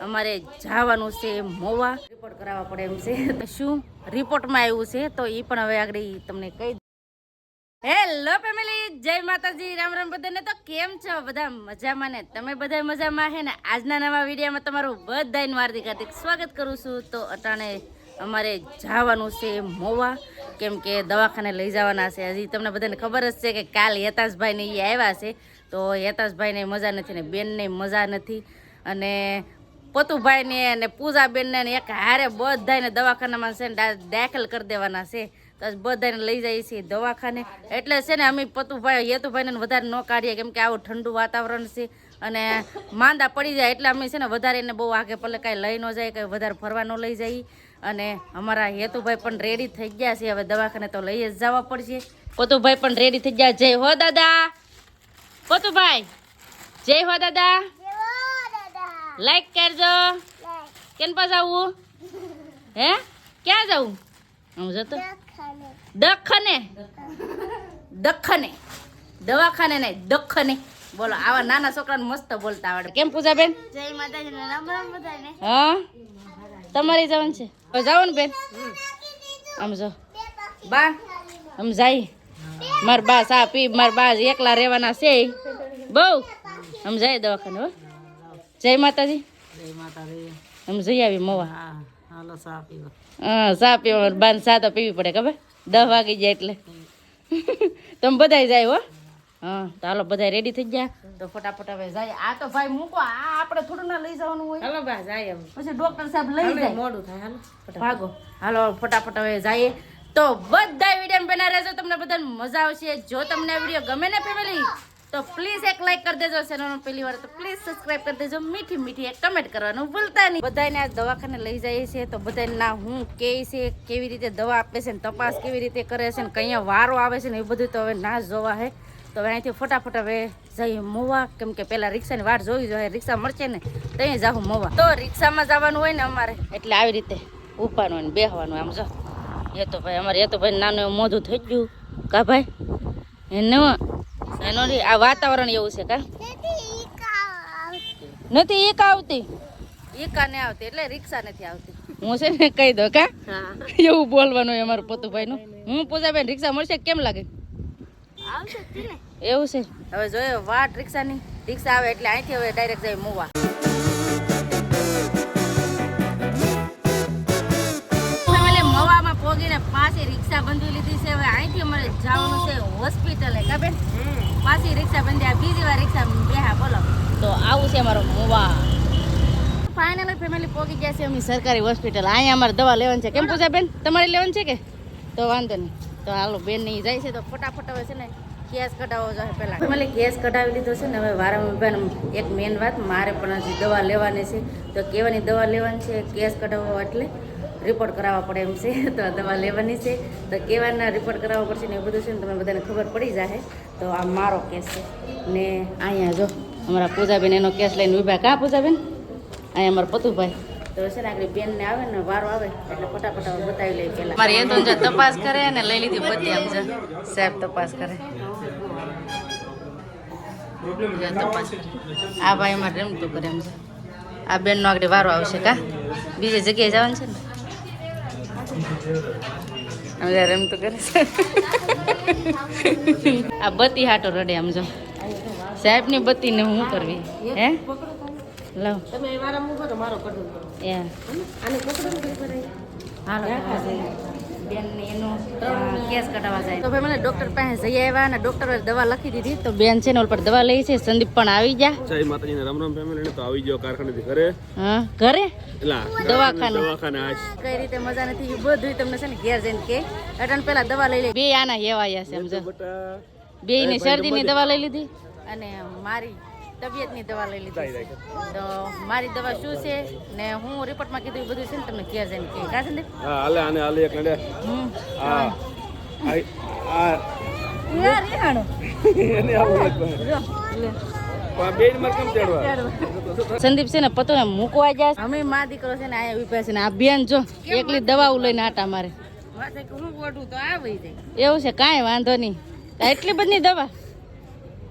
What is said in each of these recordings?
અમારે જવાનું છે મોવા. રિપોર્ટ કરાવવા પડે એમ છે. શું? રિપોર્ટમાં આવ્યું છે, તો એ પણ હવે આગળ તમને કહી હેલો ફેમિલી જય માતાજી. રામ રામ બધાને. તો કેમ છો? બધા મજામાં ને? તમે બધા મજામાં હે ને? આજના નવા વિડીયોમાં તમારું બધાને હાર્દિક હાર્દિક સ્વાગત કરું છું. તો અટાણે અમારે જવાનું છે મોવા. કેમ કે દવાખાને લઈ જવાના છે. હજી તમને બધાને ખબર જ છે કે કાલ યતાશભાઈને એ આવ્યા છે. તો યતાશભાઈને મજા નથી ને બેનને મજા નથી. અને પતુભાઈને ને પૂજાબેનને ને એક હારે બધાને દવાખાનામાં છે ને દાખલ કરી દેવાના છે. તો બધાને લઈ જઈએ છીએ દવાખાને. એટલે છે ને અમે પતુભાઈ હેતુભાઈને વધારે ન કાઢીએ, કેમ કે આવું ઠંડુ વાતાવરણ છે અને માંદા પડી જાય એટલે અમે છે ને વધારે એને બહુ આગે પલે કાંઈ લઈ ન જાય, કંઈ વધારે ફરવા ન લઈ જઈએ અને અમારા હેતુભાઈ પણ રેડી થઈ ગયા છે, હવે દવાખાને તો લઈ જ જવા પડશે. પતુભાઈ પણ રેડી થઈ ગયા. જય હો દાદા. પતુભાઈ. જય હો દાદા. લાઈક કરજો. કેન પાસે આવું? હે? ક્યાં જવું હું જતો. દખને. દખને. દવાખાને નહીં દખને. બોલો આવા નાના છોકરાને મસ્ત બોલતા આવડે. કેમ પૂજા બેન જય માતાજી ને રામ રામ બધાને. હા? તમારે જવાનું છે? જાઓ ને બેન. આમ જો. બા આમ જાય. માર બા સા પી માર બા એકલા રહેવાના છે. બહુ. આમ જાય દવાખાને હો. જય માતાજી. જય માતાજી. આમ જઈ આવી મોવા. હા હાલો સા પીવો. હા ચા પીવો. બાન ચા તો પીવી પડે ખબર? દસ વાગી જાય એટલે. તમે બધાય જાય હો? હા તો હાલો બધા રેડી થઈ ગયા. તો ફટાફટ હવે જાય. આ તો ભાઈ મૂકો. આ આપણે થોડું ના લઈ જવાનું હોય. હાલો બા જાય પછી ડોક્ટર સાહેબ લઈ જાય. મોડું થાય. હાલો ભાગો. હાલો ફટાફટ હવે જઈએ. તો બધા વીડિયો બના રહેજો. તમને બધાને મજા આવશે. જો તમને વીડિયો ગમે ને ફેમિલી તો પ્લીઝ એક લાઈક કરી દેજો ચેનલ પહેલી વાર તો પ્લીઝ સબસ્ક્રાઈબ કરી દેજો. મીઠી મીઠી એક કમેન્ટ કરવાનું ભૂલતા નહીં. બધાને આ દવાખાને લઈ જઈએ છીએ તો બધાને ના હું કે છે, કેવી રીતે દવા આપે છે ને તપાસ કેવી રીતે કરે છે ને કઅહીંયા વારો આવે છે ને એ બધું તો હવે ના જોવા હે. તો હવે અહીંથી ફટાફટ હવે જઈએ મોવા. કેમ કે પેલા રિક્ષાની વાટ જોવી જોઈએ. રિક્ષા મળશે ને ત્યાં જાઉં મોવા. તો રિક્ષામાં જવાનું હોય ને અમારે, એટલે આવી રીતે ઉપાડવાનું હોય ને બેહવાનું આમ જો. એ તો ભાઈ અમારે એ તો ભાઈ નાનું મોઢું થઈ ગયું. કા ભાઈ? એનો એનો રી- આ વાતાવરણ એવું છે કા નથી એક આવતી. એકા ને આવતી એટલે રિક્ષા નથી આવતી. હું છે ને કહી દો કા? એવું બોલવાનું એ અમારું પતુભાઈનું. હું પૂજાબેન રિક્ષા મળશે કેમ લાગે? એવું છે. હવે જોયો વાટ રિક્ષાની. રિક્ષા આવે એટલે અહીંથી હવે ડાયરેક્ટ જાય મોવા. પોગીને પાછી રિક્ષા બંધી લીધી છે. હવે અહીંથી અમારે જવાનું છે હોસ્પિટલે કા બેન? પાછી રિક્ષા બંધી આ બીજી વાર રિક્ષા બેહા બોલો. તો આવું છે અમારો મોવા. ફાઇનલી ફેમિલી પોગી ગયા છે અમે સરકારી હોસ્પિટલ. અહીંયા અમારે દવા લેવાની છે. કેમ પૂછા બેન? તમારે લેવાની છે કે? તો વાંધો નહીં. તો હાલો બેન નહીં જાય છે તો ફટાફટ હવે છે ને ગેસ કઢાવવો જોઈએ પહેલાં. ફેમિલી ગેસ કઢાવી લીધો છે ને હવે વારંવાર બેન એક મેન વાત મારે પણ હજી દવા લેવાની છે. તો કેવાની દવા લેવાની છે? ગેસ કઢાવવો એટલે? રિપોર્ટ કરાવવા પડે એમ છે. તો દવા લેવાની છે. તો કેવાના રિપોર્ટ કરાવવા પડશે ને એ બધું છે ને તમે બધાને ખબર પડી જાય તો આ મારો કેસ છે. ને અહીંયા જો, અમારા પૂજાબેન એનો કેસ લઈને ઊભા કા પૂજાબેન? અહીંયા અમારા પતુભાઈ. તો છે ને આગળ બેન ને આવે ને વારો આવે, એટલે ફટાફટ બતાવી લઈ પેલા મારી એ તો તપાસ કરે ને લઈ લીધી બધી આમ જો. સાહેબ તપાસ કરે. આ ભાઈ અમારે રમતું કરે એમ છે આ બેનનો આગળ વારો આવશે કા? બીજી જગ્યાએ જવાનું છે ને? આમ એમ તો કરે છે. આ બત્તી હાટો રડે આમ જો. સાહેબની બત્તી બત્તીને હું કરવી? હે? લાવ તમે મારા એ. આને પકડો ને પેપર એનો કેસ કઢાવવા જાય. તો ભાઈ મને ડોક્ટર પાસે જઈ આવ્યા અને ડોક્ટરે દવા લખી દીધી. તો બેન છે ને ઓલ પર દવા લઈ છે. સંદીપ પણ આવી ગયા. જય માતાજીને રામ રામ ફેમિલી તો આવી ગયો કારખાનેથી ઘરે. હા ઘરે? દવાખાને. દવાખાને આજ. કઈ રીતે મજા નથી એ બધું તમને છે ને ઘેર જઈને કે. અટન પેલા દવા લઈ લે. બે આના હેવાયા છે સમજો. બે ની શરદીની દવા લઈ લીધી. અને મારી તબિયતની દવા લઈ લીધી તો મારી દવા શું છે ને હું રિપોર્ટમાં કીધું એ બધું છે ને તમે ઘેર જઈને કે. કા સંદીપ? હા હાલે આને હાલે એક નડે હા. આ. એને આવું લે સંદીપ છે ને પતો મૂકવા જાય અમે મા દીકરો છે ને આ ઊભા છે ને આ બેન જો એકલી દવાઓ લઈને આટા મારે. હું ગોઠું તો આવી જાય. એવું છે કાંઈ વાંધો નહીં. એટલી બધી દવા?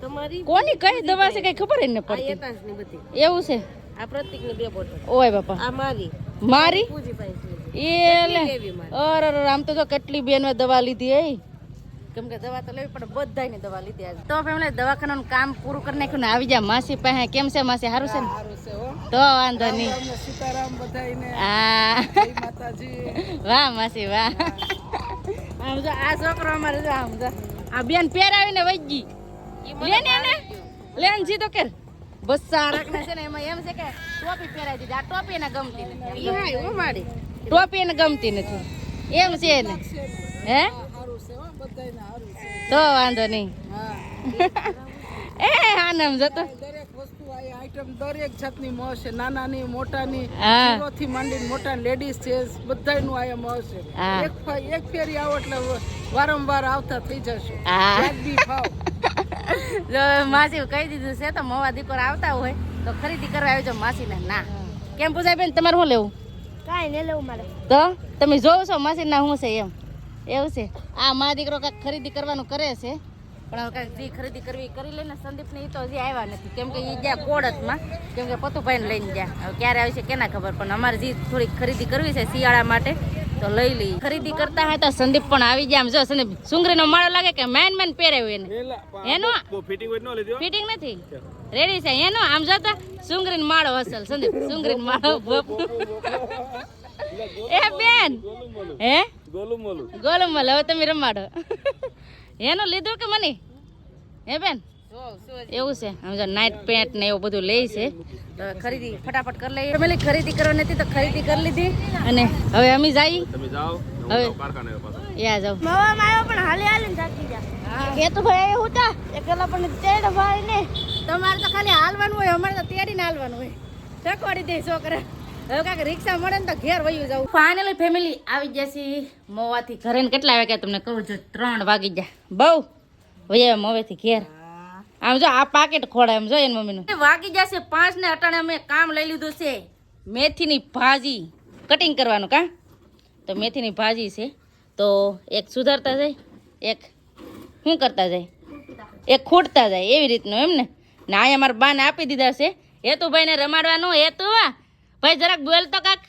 તમારી કોની કઈ દવા છે કઈ ખબર જ ન પડતી. બધી. એવું છે? આ પ્રતિકની બે બોટલ. ઓય બાપા. આ મારી. મારી? પૂજી પાસે એ લે. લેવી મારે? અરે આમ તો જો કેટલી બેનો દવા લીધી એ કેમ કે દવા તો લેવી પણ બધાની દવા લીધી આજે. તો ફેમિલી દવાખાનાનું કામ પૂરું કરી નાખ્યું ને આવી જા માસી પાસે. કેમ છે માસી? સારું છે ને? તો વાંધો નહીં. હા. વાહ માસી વાહ. આમ જો આ છોકરો અમારે જો આમ જો. આ બેન પહેરાવીને વઈ ગઈ. લે ને એને લે ને સીધો કર. બસ સારક ને છે ને એમાં એમ છે કે ટોપી પહેરાવી દીધી. આ ટોપી એને ગમતી નથી. હા હું મારી? ટોપી એને ગમતી નથી. એમ છે ને. હે? તો વાંધો નહીં. એ હા નામ જતો દરેક વસ્તુ આ આઈટમ દરેક જાતની મળશે. નાનાની મોટાની થી માંડીને મોટા લેડીઝ છે બધાયનું આયા મળશે. એક ફા- એક ફેરી આવો એટલે વારંવાર આવતા થઈ જશે. ભાવ. જો માસી કહી દીધું છે તો મવા દીકરો આવતા હોય તો ખરીદી કરવા આવજો માસીને. ના. કેમ પૂછાય બેન તમારે શું લેવું? કાંઈ નહીં લેવું મારે. તો? તમે જોવો છો માસી ના શું છે એમ. એવું છે. આ મા દીકરો કાંઈક ખરીદી કરવાનું કરે છે. પણ હવે કાંઈક જે ખરીદી કરવી કરી લે ને સંદીપ ને એ તો હજી આવ્યા નથી. કેમ કે એ ગયા કોડતમાં કેમ કે પતુભાઈને લઈને ગયા. હવે ક્યારે આવશે કેના ખબર. પણ અમારે જે થોડીક ખરીદી કરવી છે શિયાળા માટે. તો લઈ લઈ ખરીદી કરતા હોય તો સંદીપ પણ આવી ગયા આમ જો સંદીપ સુંગરીનો માળો લાગે કે મેન મેન પહેરે એને. એનો? ફિટિંગ હોય ન લીધી ફિટિંગ નથી? રેડી છે? એનો? આમ જોતા સુંગરીનો માળો અસલ. સંદીપ સુંગરીન માળો બાપુ. એ બેન! હે? ગોલું મોલું ગોલમ મલ હવે તમે રમાડો. એનો લીધું કે મને? હે બેન? એવું છે? આમ નાઇટ પેન્ટ ને એવું બધું લે છે. ખરીદી ફટાફટ કરી લઈએ. ફેમિલી ખરીદી કરવાની હતી તો ખરીદી કરી લીધી. અને હવે અમે જઈ. તમે જાઓ હવે કારખાને પાછો. યા જાઓ. મામા માયો પણ હાલી હાલીને થાકી જા કે તો ભાઈ હું તા એકલા પણ તેડ ભાઈ ને તમારે તો ખાલી હાલવાનું હોય અમારે તો તેડીને હાલવાનું હોય. ચકવાડી દે છોકરા. હવે કાંઈક રિક્ષા મળે ને તો ઘેર વયું જવું ફાઇનલી ફેમિલી આવી જશે મોવાથી ઘરે ને કેટલા વાગ્યા તમને કહું છું? ત્રણ વાગી ગયા. બહુ. વયા મોવેથી ઘેર. આમ જો આ પાકેટ ખોડાય એમ જો એની મમ્મીનું. વાગી જશે પાંચ ને અટાણે અમે કામ લઈ લીધું છે. મેથીની ભાજી. કટિંગ કરવાનું કા? તો મેથીની ભાજી છે. તો એક સુધારતા જાય એક શું કરતા જાય? એક ખૂટતા જાય એવી રીતનું એમ ને? ના અહીંયા મારા બાને આપી દીધા છે. હેતુભાઈને રમાડવાનું હેતુ વા ભાઈ જરાક બોલ તો કાક.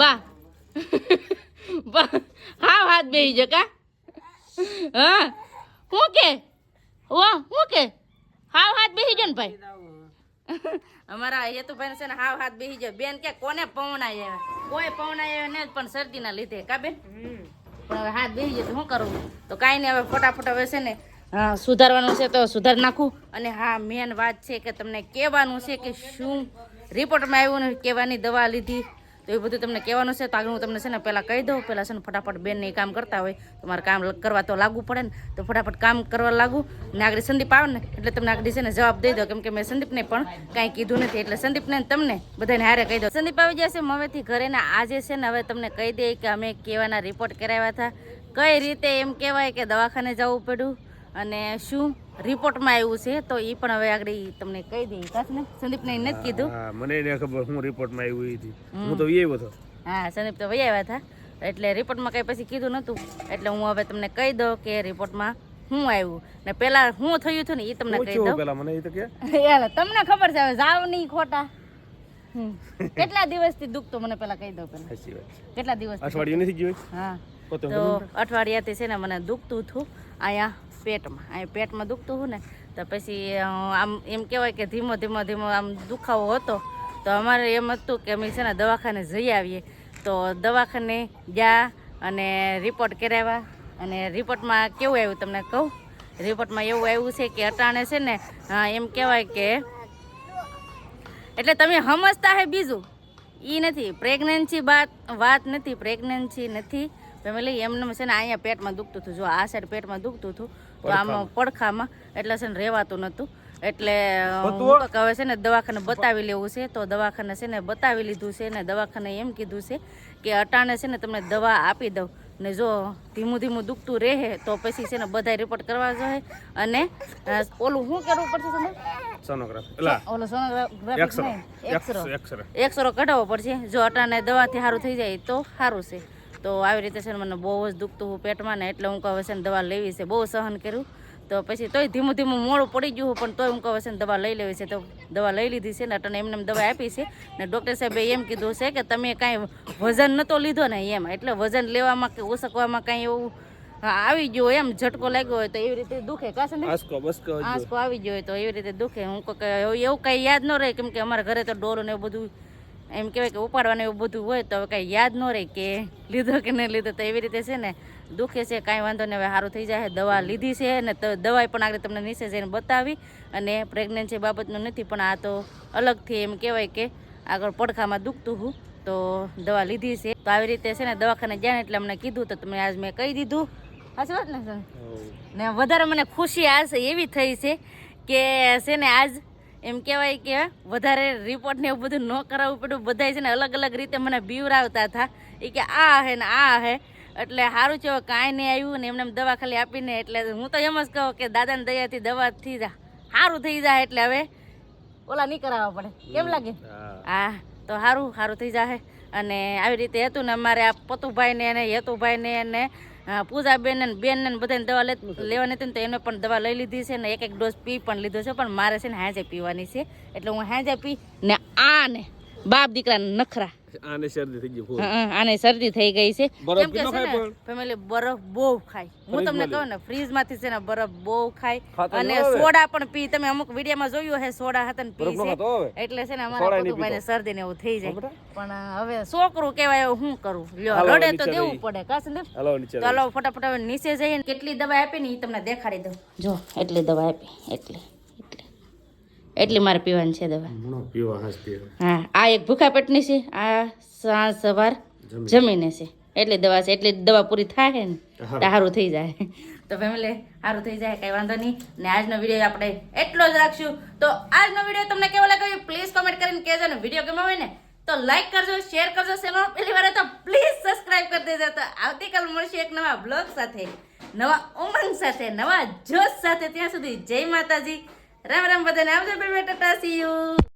બા. બા હા હાથ બેસી જો કા. હા. શું કે? ઓ હું કે? હાવ હાથ બેસી જો ને ભાઈ. અમારા હેતુભાઈ છે ને હાવ હાથ બેસી જાય બેન કે કોને પવના આવ્યા કોઈ પવના આવ્યા ને પણ શરદીના લીધે. કા બેન? પણ હવે હાથ બેસી જાય તો શું કરવું તો કાંઈ નહીં હવે ફટાફટ હવે છે ને સુધારવાનું છે તો સુધારી નાખું. અને હા મેન વાત છે કે તમને કહેવાનું છે કે શું? રિપોર્ટમાં આવ્યું ને કહેવાની દવા લીધી. તો એ બધું તમને કહેવાનું છે. તો આગળ હું તમને છે ને પહેલાં કહી દઉં. પહેલાં છે ને ફટાફટ બેનને એ કામ કરતા હોય. તો મારે કામ કરવા તો લાગવું પડે ને. તો ફટાફટ કામ કરવા લાગુ. ને આગળ સંદીપ આવે ને, એટલે તમને આગળ છે ને જવાબ દઈ દો કેમ કે મેં સંદીપને પણ કાંઈ કીધું નથી. એટલે સંદીપને તમને બધાને હારે કહી દો સંદીપ આવી જશે હવેથી ઘરે ને આજે છે ને હવે તમને કહી દઈએ કે અમે કેવાના રિપોર્ટ કરાવ્યા હતા. કઈ રીતે એમ કહેવાય કે દવાખાને જવું પડ્યું? અને શું રિપોર્ટમાં આવ્યું છે તો એ પણ હવે આગળ તમને કહી દઈએ. કાશ ને? સંદીપને એને નથી કીધું. મને એને ખબર હું રિપોર્ટમાં આવ્યું હતી હું તો એ હતો. હા સંદીપ તો વહી આવ્યા હતા. એટલે રિપોર્ટમાં કંઈ પછી કીધું નહોતું એટલે હું હવે તમને કહી દઉં કે રિપોર્ટમાં હું આવ્યું. ને પેલા હું થયું હતું ને એ તમને કહી દઉં. પેલા મને એ તો કે. તમને ખબર છે હવે જાવ નહીં ખોટા. કેટલા દિવસથી દુખતો મને પેલા કહી દઉં પેલા. કેટલા દિવસ અઠવાડિયું નથી ગયું હા. તો અઠવાડિયાથી છે ને મને દુખતું હતું. અહીંયા પેટમાં. અહીંયા પેટમાં દુખતું હતું ને, તો પછી આમ એમ કહેવાય કે ધીમો ધીમો ધીમો આમ દુખાવો હતો, તો અમારે એમ હતું કે અમે છે ને દવાખાને જઈ આવીએ. તો દવાખાને ગયા અને રિપોર્ટ કરાવ્યા. અને રિપોર્ટમાં કેવું આવ્યું તમને કહું? રિપોર્ટમાં એવું આવ્યું છે કે અટાણે છે ને એમ કહેવાય કે એટલે તમે સમજતા હે બીજું? એ નથી. પ્રેગ્નન્સી વાત વાત નથી. પ્રેગ્નન્સી નથી. ફેમિલી એમને છે ને અહીંયા પેટમાં દુખતું હતું. જો આ સાઈડ પેટમાં દુખતું હતું તો આમાં પડખામાં. એટલે છે ને રહેવાતું નહોતું. એટલે હવે છે ને દવાખાને બતાવી લેવું છે તો દવાખાને છે ને બતાવી લીધું છે ને દવાખાને એમ કીધું છે કે અટાણે છે ને તમને દવા આપી દઉં. ને જો ધીમું ધીમું દુખતું રહે તો પછી છે ને બધા રિપોર્ટ કરવા જોઈએ અને ઓલું શું કરવું પડશે તમે? સોનોગ્રાફ. એલા ઓલો સોનોગ્રાફી એક્સરો કઢાવવો પડશે. જો અટાણે દવાથી સારું થઈ જાય તો સારું છે. તો આવી રીતે છે ને મને બહુ જ દુખતું હું પેટમાં ને એટલે હું કહું છે ને દવા લેવી છે બહુ સહન કર્યું. તો પછી તોય ધીમું ધીમું મોડું પડી ગયું પણ તોય હું કહું છે ને દવા લઈ લેવી છે. તો દવા લઈ લીધી છે ને અટને એમને દવા આપી છે ને ડૉક્ટર સાહેબે એમ કીધું છે કે તમે કાંઈ વજન નહોતો લીધો ને એમ એટલે વજન લેવામાં કે ઉસકવામાં કાંઈ એવું આવી ગયું એમ ઝટકો લાગ્યો હોય તો એવી રીતે દુખે કાશે ને આસકો બસકો. આવી ગયો. હોય તો એવી રીતે દુખે. હું એવું કાંઈ યાદ ન રહે કેમ કે અમારા ઘરે તો ડોલો ને એવું બધું એમ કહેવાય કે ઉપાડવાનું એવું બધું હોય તો હવે કાંઈ યાદ ન રહે કે લીધો કે નહીં લીધો તો એવી રીતે છે ને દુખે છે કાંઈ વાંધો નહીં હવે સારું થઈ જાય દવા લીધી છે ને તો દવા પણ આગળ તમને નીચે જઈને બતાવી અને પ્રેગ્નન્સી બાબતનું નથી પણ આ તો અલગથી એમ કહેવાય કે આગળ પડખામાં દુખતું હું તો દવા લીધી છે. તો આવી રીતે છે ને દવાખાને ગયા ને એટલે અમને કીધું તો તમે આજ મેં કહી દીધું. સાચી વાત ને સર ને વધારે મને ખુશી આજ એવી થઈ છે કે છે ને આજ એમ કહેવાય કે વધારે રિપોર્ટ ને એવું બધું ન કરાવવું પડ્યું બધાય છે ને અલગ અલગ રીતે મને બીવરાવતા હતા. એ કે આ હે ને આ હે. એટલે સારું છે કાંઈ નહીં આવ્યું ને એમને એમ દવા ખાલી આપીને એટલે હું તો એમ જ કહું કે દાદાને દયાથી દવા થઈ જા. સારું થઈ જાય એટલે હવે. ઓલા નહીં કરાવવા પડે. કેમ લાગે? હા. તો સારું સારું થઈ જાય અને આવી રીતે હતું ને અમારે આ પતુભાઈને અને હેતુભાઈને અને પૂજાબેન ને બેન ને બધાને દવા લેવાની હતી ને તો એને પણ દવા લઈ લીધી છે ને એક એક ડોઝ પી પણ લીધો છે, પણ મારે છે ને હાજે પીવાની છે. એટલે હું હાજે પી ને આ ને બાપ દીકરા નખરા. આને શરદી થઈ ગઈ ફૂલ હં, હં, આને શરદી થઈ ગઈ છે. કેમ કે છે ને ફેમિલી બરફ બહુ ખાય. હું તમને કહું ને ફ્રીજમાંથી છે ને બરફ બહુ ખાય. અને સોડા પણ પી. તમે અમુક વિડીયોમાં જોયું હે સોડા હતા ને પી છે. એટલે છે ને અમારા પતુભાઈને શરદી ને એવું થઈ જાય. પણ હવે છોકરું કહેવાય એવું શું કરું? લ્યો રડે તો દેવું પડે કા સંદીપ? હાલો નીચે ચાલો ફટાફટ હવે નીચે જઈએ કેટલી દવા આપી ને એ તમને દેખાડી દઉં. જો એટલી દવા આપી એટલી. એટલી મારે પીવાની છે દવા. પીવા હા આ એક ભૂખા પેટની છે આ સાંજ સવાર જમીને. છે. એટલી દવા છે એટલી દવા પૂરી થાય ને તો સારું થઈ જાય. તો ફેમિલી સારું થઈ જાય કઈ વાંધો નહીં. ને આજનો વીડિયો આપણે એટલો જ રાખશું. તો આજનો વીડિયો તમને કેવો લાગ્યો પ્લીઝ કમેન્ટ કરીને કહેજો ને. વીડિયો ગમ્યો હોય ને તો લાઈક કરજો શેર કરજો. ચેનલ પહેલી વાર તો પ્લીઝ સબસ્ક્રાઇબ કરી દેજો. તો આવતીકાલ મળશે એક નવા બ્લોગ સાથે નવા ઉમંગ સાથે નવા જોશ સાથે. ત્યાં સુધી જય માતાજી. રામ રામ બધાને આવજો બેટા ટાટા સી યુ